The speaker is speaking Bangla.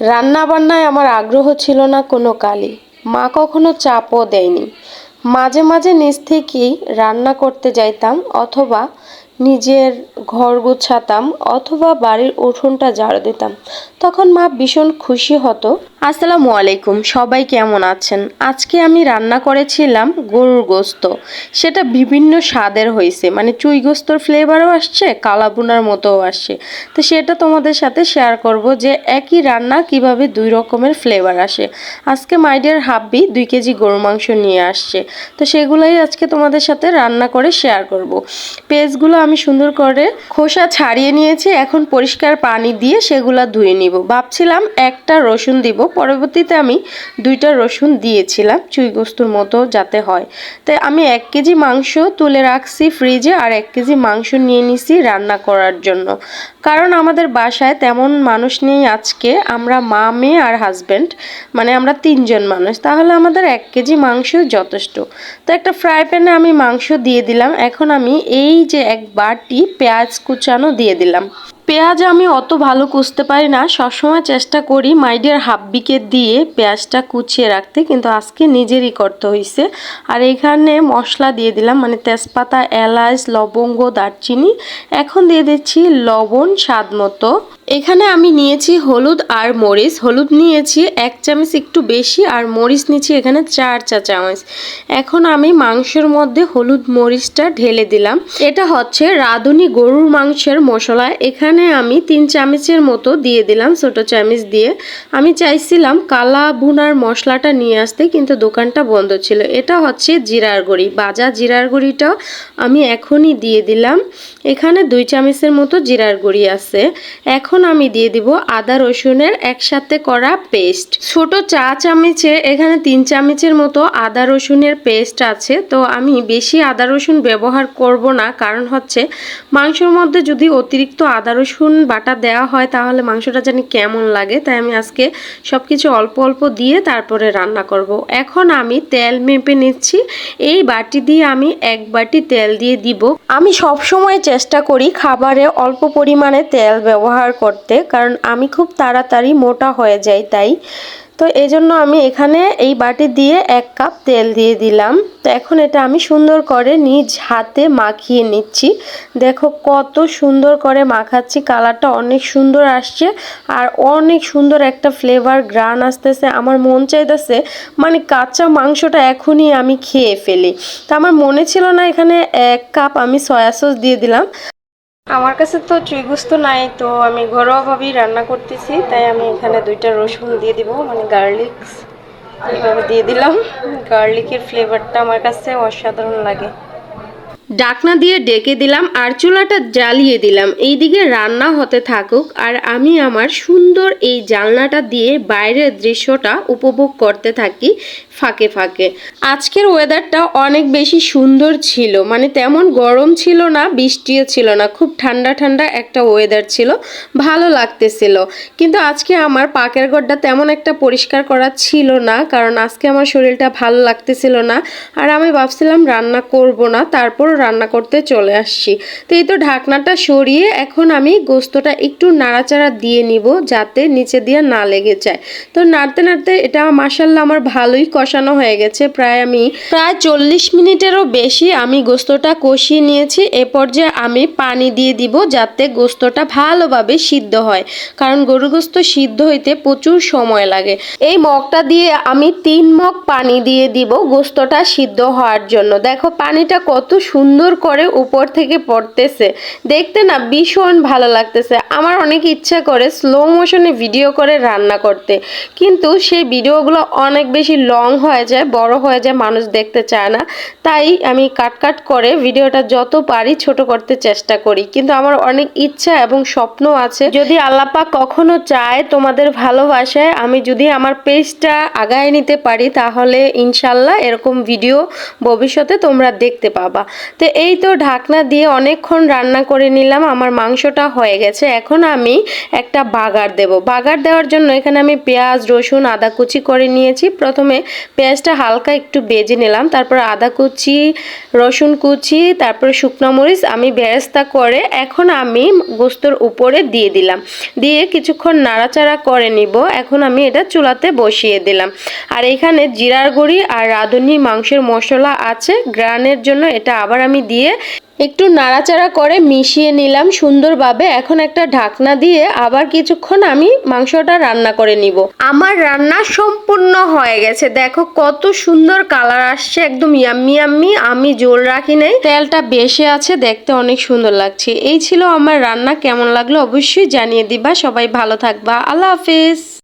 রান্না বান্নায় আমার আগ্রহ ছিল না কোনো কালই। মা কখনো চাপও দেয়নি। মাঝে মাঝে নিজ থেকেই রান্না করতে যাইতাম অথবা নিজের ঘর গুছাতাম অথবা বাড়ির উঠোনটা ঝাড়ু দিতাম। তখন মা ভীষণ খুশি হতো আসসালামু আলাইকুম, সবাই কেমন আছেন? আজকে আমি রান্না করেছিলাম গরুর গোস্ত। সেটা বিভিন্ন স্বাদের হয়েছে। মানে চুই গোস্তর ফ্লেভারও আসছে, কালাবুনার মতোও আসছে। তো সেটা তোমাদের সাথে শেয়ার করব যে একই রান্না কীভাবে দুই রকমের ফ্লেভার আসে। আজকে মাইডিয়ার হাব্বি দুই কেজি গরু মাংস নিয়ে আসছে। তো সেগুলোই আজকে তোমাদের সাথে রান্না করে শেয়ার করব। পেঁয়াজগুলো আমি সুন্দর করে খোসা ছাড়িয়ে নিয়েছি। এখন পরিষ্কার পানি দিয়ে সেগুলো ধুয়ে নিব। ভাবছিলাম একটা রসুন দিব। পরবর্তীতে আমি দুইটা রসুন দিয়েছিলাম চুই গোস্তুর মতো যাতে হয়। তাই আমি এক কেজি মাংস তুলে রাখছি ফ্রিজে আর এক কেজি মাংস নিয়ে নিছি রান্না করার জন্য। কারণ আমাদের বাসায় তেমন মানুষ নেই আজকে, আমরা মা, মেয়ে আর হাজব্যান্ড মানে আমরা তিনজন মানুষ। তাহলে আমাদের এক কেজি মাংস যথেষ্ট। তো একটা ফ্রাই প্যানে আমি মাংস দিয়ে দিলাম। এখন আমি এই যে এক বাটি পেঁয়াজ কুচানো দিয়ে দিলাম। পেঁয়াজ আমি অত ভালো কুচতে পারি না। সবসময় চেষ্টা করি মাইডিয়ার হাব্বিকে দিয়ে পেঁয়াজটা কুচিয়ে রাখতে, কিন্তু আজকে নিজেরই করতে হয়েছে আর এখানে মশলা দিয়ে দিলাম মানে তেজপাতা, এলাচ, লবঙ্গ, দারচিনি। এখন দিয়ে দিচ্ছি লবণ স্বাদ মতো। এখানে আমি নিয়েছি হলুদ আর মরিচ। হলুদ নিয়েছি এক চামচ একটু বেশি আর মরিচ নিয়েছি এখানে চার চা চামচ। এখন আমি মাংসের মধ্যে হলুদ মরিচটা ঢেলে দিলাম। এটা হচ্ছে রাঁধুনি গরুর মাংসের মশলা। এখানে আমি তিন চামচের মতো দিয়ে দিলাম ছোট চামচ দিয়ে। আমি চাইছিলাম কালা ভুনার মশলাটা নিয়ে আসতে, কিন্তু দোকানটা বন্ধ ছিল। এটা হচ্ছে জিরার গুঁড়ি। বাজা জিরার গুঁড়িটাও আমি এখনই দিয়ে দিলাম। এখানে দুই চামচের মতো জিরার গুঁড়ি আছে। এখন আমি দিয়ে দিব আদা রসুনের একসাথে করা পেস্ট। ছোট চা চামচে, এখানে তিন চামচের মতো আদা রসুনের পেস্ট আছে। তো আমি বেশি আদা রসুন ব্যবহার করব না, কারণ হচ্ছে মাংসের মধ্যে যদি অতিরিক্ত আদা রসুন বাটা দেওয়া হয়, তাহলে মাংসটা জানি কেমন লাগে। তাই আমি আজকে সব কিছু অল্প অল্প দিয়ে তারপরে রান্না করব। এখন আমি তেল মেপে নিচ্ছি। এই বাটি দিয়ে আমি এক বাটি তেল দিয়ে দিব। আমি সব সময় চেষ্টা করি খাবারে অল্প পরিমাণে তেল ব্যবহার করতে, কারণ আমি খুব তাড়াতাড়ি মোটা হয়ে যাই তাই। তো এই জন্য আমি এখানে এই বাটি দিয়ে এক কাপ তেল দিয়ে দিলাম। তো এখন এটা আমি সুন্দর করে নিজ হাতে মাখিয়ে নিচ্ছি। দেখো কত সুন্দর করে মাখাচ্ছি, কালারটা অনেক সুন্দর আসছে আর অনেক সুন্দর একটা ফ্লেভার গ্রান আসতেছে। আমার মন চাইতেছে মানে কাঁচা মাংসটা এখনই আমি খেয়ে ফেলি। তা আমার মনে ছিল না এখানে এক কাপ আমি সয়া সস দিয়ে দিলাম। আমার কাছে তো চুইগুস্ত নাই, তো আমি ঘরোয়াভাবেই রান্না করতেছি, তাই আমি এখানে দুইটা রসুন দিয়ে দিব মানে গার্লিক এইভাবে দিয়ে দিলাম। গার্লিকের ফ্লেভারটা আমার কাছে অসাধারণ লাগে। ডাকনা দিয়ে ডেকে দিলাম আর চুলাটা জ্বালিয়ে দিলাম। এইদিকে রান্না হতে থাকুক আর আমি আমার সুন্দর এই জানলাটা দিয়ে বাইরের দৃশ্যটা উপভোগ করতে থাকি ফাঁকে ফাঁকে। আজকের ওয়েদারটা অনেক বেশি সুন্দর ছিল। মানে তেমন গরম ছিল না, বৃষ্টিও ছিল না। খুব ঠান্ডা ঠান্ডা একটা ওয়েদার ছিল। ভালো লাগতেছিল। কিন্তু আজকে আমার পাকের ঘরটা তেমন একটা পরিষ্কার করা ছিল না, কারণ আজকে আমার শরীরটা ভালো লাগতেছিল না। আর আমি ভাবছিলাম রান্না করব না। তারপর রান্না করতে চলে আসছি। তো এই তো ঢাকনাটা সরিয়ে এখন আমি গোস্তটা একটু নাড়াচাড়া দিয়ে নিব যাতে নিচে দিয়ে না লেগে যায়। তো নাড়তে নাড়তে এটা মাসাল্লাহ আমার ভালোই কষানো হয়ে গেছে। প্রায় আমি প্রায় চল্লিশ মিনিটেরও বেশি আমি গোস্তটা কষিয়ে নিয়েছি। এ পর্যায়ে আমি পানি দিয়ে দিব যাতে গোস্তটা ভালোভাবে সিদ্ধ হয়। কারণ গরু গোস্ত সিদ্ধ হইতে প্রচুর সময় লাগে। এই মগটা দিয়ে আমি তিন মগ পানি দিয়ে দিব গোস্তটা সিদ্ধ হওয়ার জন্য। দেখো পানিটা কত সুন্দর করে উপর থেকে পড়তেছে। দেখতে না ভীষণ ভালো লাগতেছে। আমার অনেক ইচ্ছা করে স্লো মোশনে ভিডিও করে রান্না করতে। কিন্তু সেই ভিডিওগুলো অনেক বেশি লং হয়ে যায়, বড় হয়ে যায়, মানুষ দেখতে চায় না। তাই আমি কাট কাট করে ভিডিওটা যত পারি ছোট করতে চেষ্টা করি। কিন্তু আমার অনেক ইচ্ছা এবং স্বপ্ন আছে। যদি আল্লাপা কখনো চায় তোমাদের ভালোবাসায়, আমি যদি আমার পেজটা আগায় নিতে পারি, তাহলে ইনশাল্লাহ এরকম ভিডিও ভবিষ্যতে তোমরা দেখতে পাবা। তো এই তো ঢাকনা দিয়ে অনেকক্ষণ রান্না করে নিলাম, আমার মাংসটা হয়ে গেছে। এখন আমি একটা বাগার দেব। বাগার দেওয়ার জন্য এখানে আমি পেঁয়াজ, রসুন, আদা কুচি করে নিয়েছি। প্রথমে পেঁয়াজটা হালকা একটু বেজে নিলাম, তারপর আদা কুচি, রসুন কুচি, তারপর শুকনো মরিচ, আমি বেরেস্তা করে এখন আমি গোস্তর উপরে দিয়ে দিলাম। দিয়ে কিছুক্ষণ নাড়াচাড়া করে নিব। এখন আমি এটা চুলাতে বসিয়ে দিলাম। আর এখানে জিরার গুঁড়ি আর রাঁধুনি মাংসের মশলা আছে। গ্রানের জন্য এটা আবার আমি দিয়ে একটু নাড়াচাড়া করে মিশিয়ে নিলাম সুন্দরভাবে। এখন একটা ঢাকনা দিয়ে আবার কিছুক্ষণ আমি মাংসটা রান্না করে নিব। আমার রান্না সম্পূর্ণ হয়ে গেছে। দেখো কত সুন্দর কালার আসছে, একদম ইয়াম্মি ইয়াম্মি, আমি জোল রাখি নাই। তেলটা বেশি আছে, দেখতে অনেক সুন্দর লাগছে। এই ছিল আমার রান্না, কেমন লাগল অবশ্যই জানিয়ে দিবা। সবাই ভালো থাকবা। আল্লাহ হাফিজ।